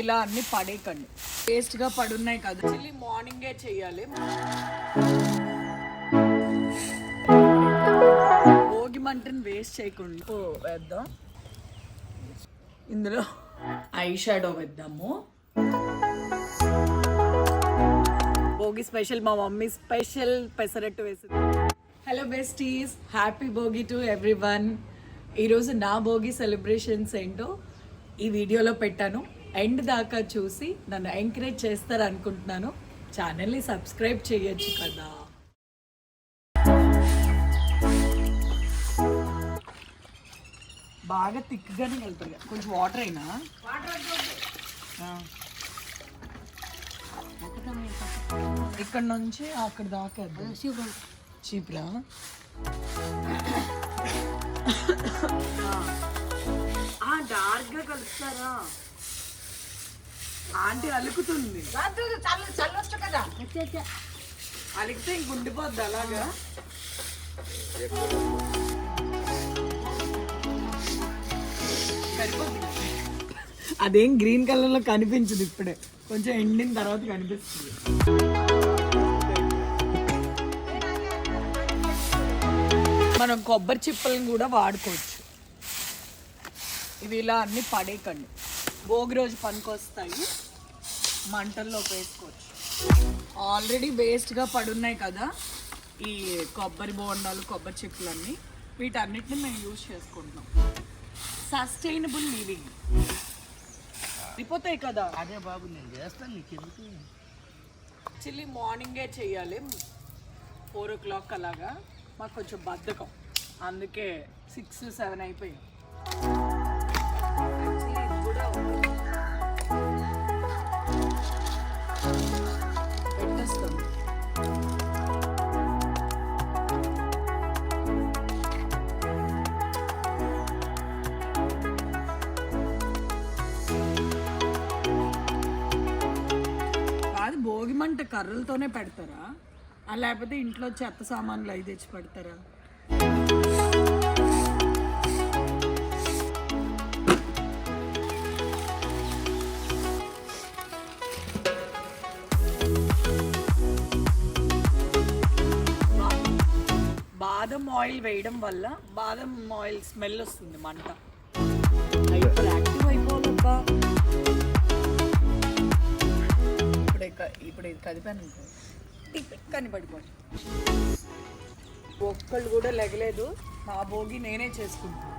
ఇలా అన్ని పడేయకండి. వేస్ట్గా పడున్నాయి కదా. చిల్లి మార్నింగే చెయ్యాలి. భోగి మంటని వేస్ట్ చేయకుండా ఓ, వేద్దాం. ఇందులో ఐ షాడో వేద్దాము. భోగి స్పెషల్ మా మమ్మీ స్పెషల్ పెసరట్టు వేసింది. Hello besties happy Bhogi to everyone ఈరోజు నా భోగి సెలబ్రేషన్స్ ఏంటో ఈ వీడియోలో పెట్టాను. ఎండ్ దాకా చూసి నన్ను ఎంకరేజ్ చేస్తారు అనుకుంటున్నాను ఛానల్ని సబ్స్క్రైబ్ చేయొచ్చు కదా. బాగా తిక్కుగానే వెళ్తుంది కొంచెం వాటర్ అయినా. ఇక్కడ నుంచి అక్కడ దాకా చీపురా? డార్క్గా కలుస్తారా? ఆంటీ అలుకుతుంది. చల్లొచ్చు కదా. అలిగితే ఇంక ఉండిపోద్ది అలాగా. అదేం గ్రీన్ కలర్లో కనిపించదు ఇప్పుడే. కొంచెం ఎండిన తర్వాత కనిపిస్తుంది. మనం కొబ్బరి చిప్పలను కూడా వాడుకోవచ్చు. ఇవి ఇలా అన్ని పడేయకండి. భోగి రోజు పనికొస్తాయి. మంటల్లో వేసుకోవచ్చు. ఆల్రెడీ వేస్ట్గా పడున్నాయి కదా ఈ కొబ్బరి బోండాలు కొబ్బరి చిప్పలన్నీ. వీటన్నిటిని మేము యూజ్ చేసుకుంటున్నాం. సస్టైనబుల్ లివింగ్ అయిపోతాయి కదా? అదే బాబు నేను చేస్తాను నీకు ఎందుకు యాక్చువల్లీ మార్నింగే చెయ్యాలి. ఫోర్ ఓ క్లాక్ అలాగా. మాకు కొంచెం బద్ధకం. అందుకే సిక్స్ సెవెన్ అయిపోయాయి. కాదు మంట కర్రలతోనే పెడతారా? లేకపోతే ఇంట్లో చెత్త సామాన్లు అవి తెచ్చి పెడతారా? బాదం ఆయిల్ వేయడం వల్ల బాదం ఆయిల్ స్మెల్ వస్తుంది మంట. హైపర్ యాక్టివ్ అయిపోవాలబ్బా. ఇప్పుడు ఇప్పుడు ఇది కదిపాను అనుకో టిక్ అని పడిపోయి ఒక్కళ్ళు కూడా లెగలేదు. నా భోగి నేనే చేసుకుంటాను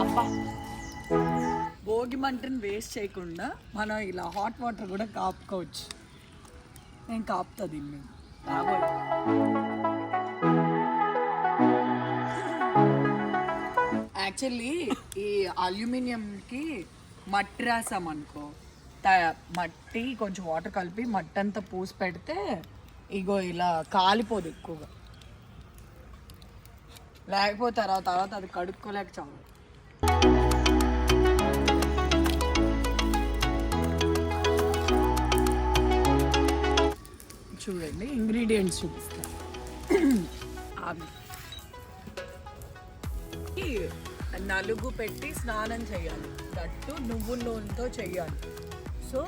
అబ్బా. భోగి మంటని వేస్ట్ చేయకుండా మనం ఇలా హాట్ వాటర్ కూడా కాపుకోవచ్చు. నేను కాపుతా దీన్ని. రాబోయే యాక్చువల్లీ ఈ అల్యూమినియంకి మట్టి రాసాం అనుకో త- మట్టి కొంచెం వాటర్ కలిపి మట్టి అంతా పూసి పెడితే ఇగో ఇలా కాలిపోదు ఎక్కువగా. లేకపోతే తర్వాత తర్వాత అది కడుక్కోలేక చావు చూడండి ఇంగ్రీడియంట్స్ చూపిస్తాను అవి నలుగు పెట్టి స్నానం చేయాలి. దట్టు నువ్వు నూనెతో చేయాలి. సో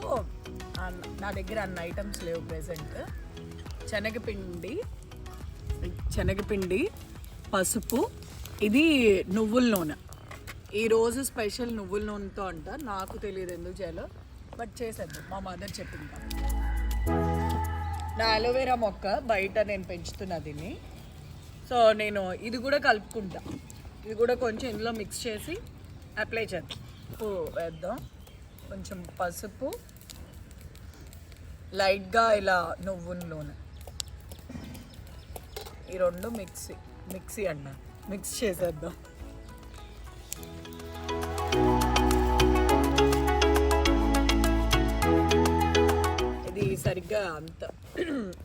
నా దగ్గర అన్ని ఐటమ్స్ లేవు ప్రెసెంట్ శనగపిండి శనగపిండి పసుపు ఇది నువ్వుల నూనె. ఈరోజు స్పెషల్ నువ్వుల నూనెతో అంట. నాకు తెలియదు ఎందుకు చేయాలో. బట్ చేసేద్దాం. మా మదర్ చెప్పింది నా అలోవెరా మొక్క బయట నేను పెంచుతున్నా దీన్ని. సో నేను ఇది కూడా కలుపుకుంటా. ఇది కూడా కొంచెం ఇందులో మిక్స్ చేసి అప్లై చేద్దాం. వేద్దాం. కొంచెం పసుపు. లైట్గా ఇలా నువ్వుల నూనె ఈ రెండు మిక్సీ మిక్సీ అన్న మిక్స్ చేసేద్దాం. ఇది సరిగ్గా అంత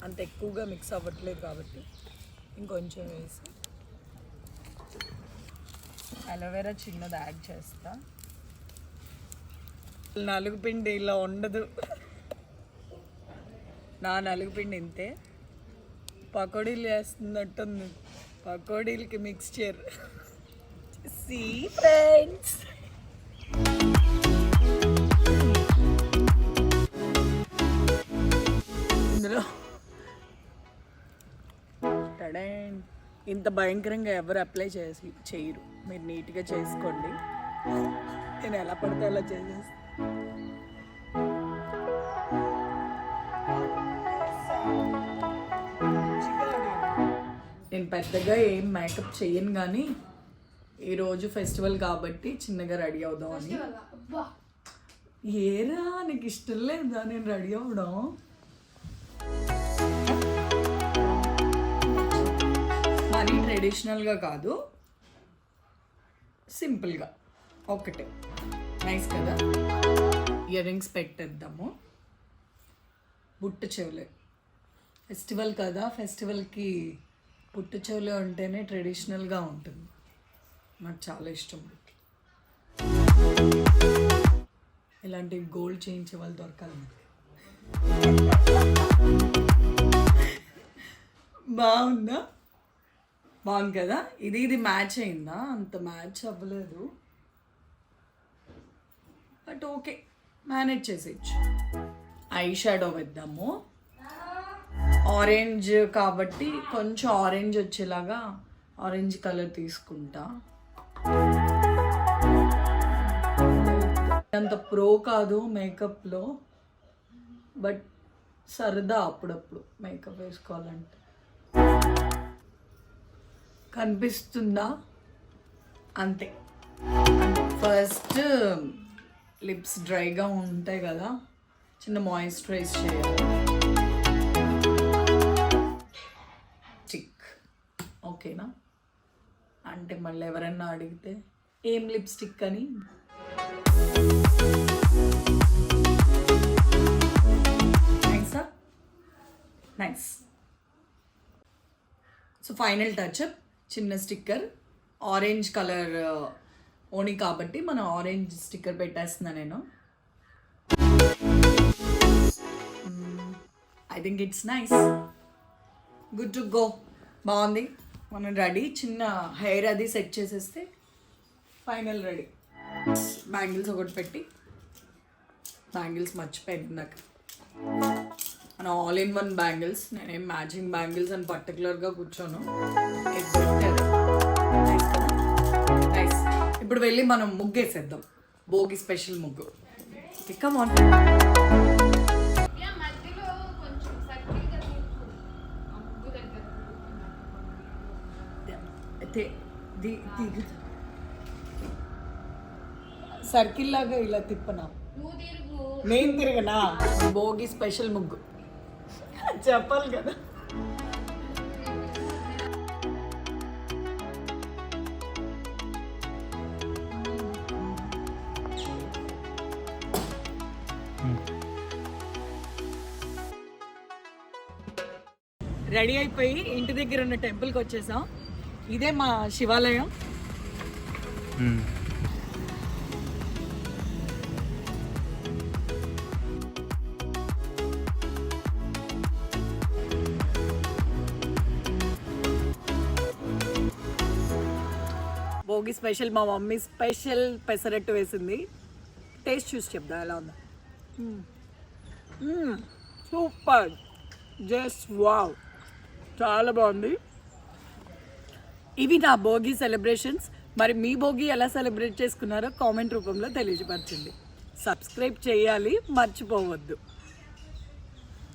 అంత ఎక్కువగా మిక్స్ అవ్వట్లేదు కాబట్టి ఇంకొంచెం వేసి అలోవెరా చిన్నది యాడ్ చేస్తాను నలుగు పిండి ఇలా ఉండదు. నా నలుగు పిండి ఇంతే. పకోడీలు వేస్తున్నట్టుంది పకోడీలకి మిక్స్చర్. సీ ఫ్రెండ్స్ ఇందులో. ఇంత భయంకరంగా ఎవరు అప్లై చేసి చేయరు. మీరు నీట్గా చేసుకోండి. నేను ఎలా పడితే అలా చేసేస్తాను నేను పెద్దగా ఏం మేకప్ చెయ్యను కానీ ఈరోజు ఫెస్టివల్ కాబట్టి చిన్నగా రెడీ అవుదాం అని. ఏరా నీకు ఇష్టం లేదా? నేను రెడీ అవడం? మరీ ట్రెడిషనల్గా కాదు. సింపుల్గా ఒకటే. నైస్ కదా? ఇయర్ రింగ్స్ పెట్టేద్దాము. బుట్ట చెవులే. ఫెస్టివల్ కదా? ఫెస్టివల్కి పుట్టు చెవులే ఉంటేనే ట్రెడిషనల్గా ఉంటుంది. నాకు చాలా ఇష్టం ఇలాంటి గోల్డ్ చేయించే వాళ్ళు దొరకాలి నాకు. బాగుందా? బాగుంది కదా? ఇది ఇది మ్యాచ్ అయిందా? అంత మ్యాచ్ అవ్వలేదు. బట్ ఓకే మేనేజ్ చేసేయచ్చు. ఐ షాడో వేద్దాము. ఆరెంజ్ కాబట్టి కొంచెం ఆరెంజ్ వచ్చేలాగా ఆరెంజ్ కలర్ తీసుకుంటా. అంత ప్రో కాదు మేకప్లో బట్ సరదా అప్పుడప్పుడు మేకప్ వేసుకోవాలంటే. కనిపిస్తుందా? అంతే. ఫస్ట్ లిప్స్ డ్రైగా ఉంటాయి కదా చిన్న మాయిశ్చరైజ్ చేయాలి. ఓకేనా? అంటే మళ్ళీ ఎవరన్నా అడిగితే ఏం లిప్స్టిక్ అని? నైసా nice so final touch up చిన్న స్టిక్కర్. ఆరెంజ్ కలర్ uh, ఓని కాబట్టి మనం ఆరెంజ్ స్టిక్కర్ పెట్టేస్తున్నా నేను. I think it's nice good to go బాగుంది? మనం రెడీ. చిన్న హెయిర్ అది సెట్ చేసేస్తే ఫైనల్ రెడీ. బ్యాంగిల్స్ ఒకటి పెట్టి. బ్యాంగిల్స్ మర్చిపోయింది నాకు మన ఆల్ ఇన్ వన్ బ్యాంగిల్స్. నేనేం మ్యాచింగ్ బ్యాంగిల్స్ అని పర్టికులర్గా కూర్చోను. ఇప్పుడు వెళ్ళి మనం ముగ్గేసేద్దాం. భోగి స్పెషల్ ముగ్గు. కమ్ ది- సర్కిల్ లాగా ఇలా తిప్పనా? నేను తిరగనా? భోగి స్పెషల్ ముగ్గు. చెప్పాలి కదా. రెడీ అయిపోయి ఇంటి దగ్గర ఉన్న టెంపుల్కి వచ్చేసాం. ఇదే మా శివాలయం. భోగి స్పెషల్ మా మమ్మీ స్పెషల్ పెసరట్టు వేసింది. టేస్ట్ చూసి చెప్దా ఎలా ఉందా. సూపర్. Just wow. చాలా బాగుంది. ఇవి నా భోగి సెలబ్రేషన్స్ మరి మీ భోగి ఎలా సెలబ్రేట్ చేసుకున్నారో కామెంట్ రూపంలో తెలియజపరచండి సబ్స్క్రైబ్ చేయాలి మర్చిపోవద్దు.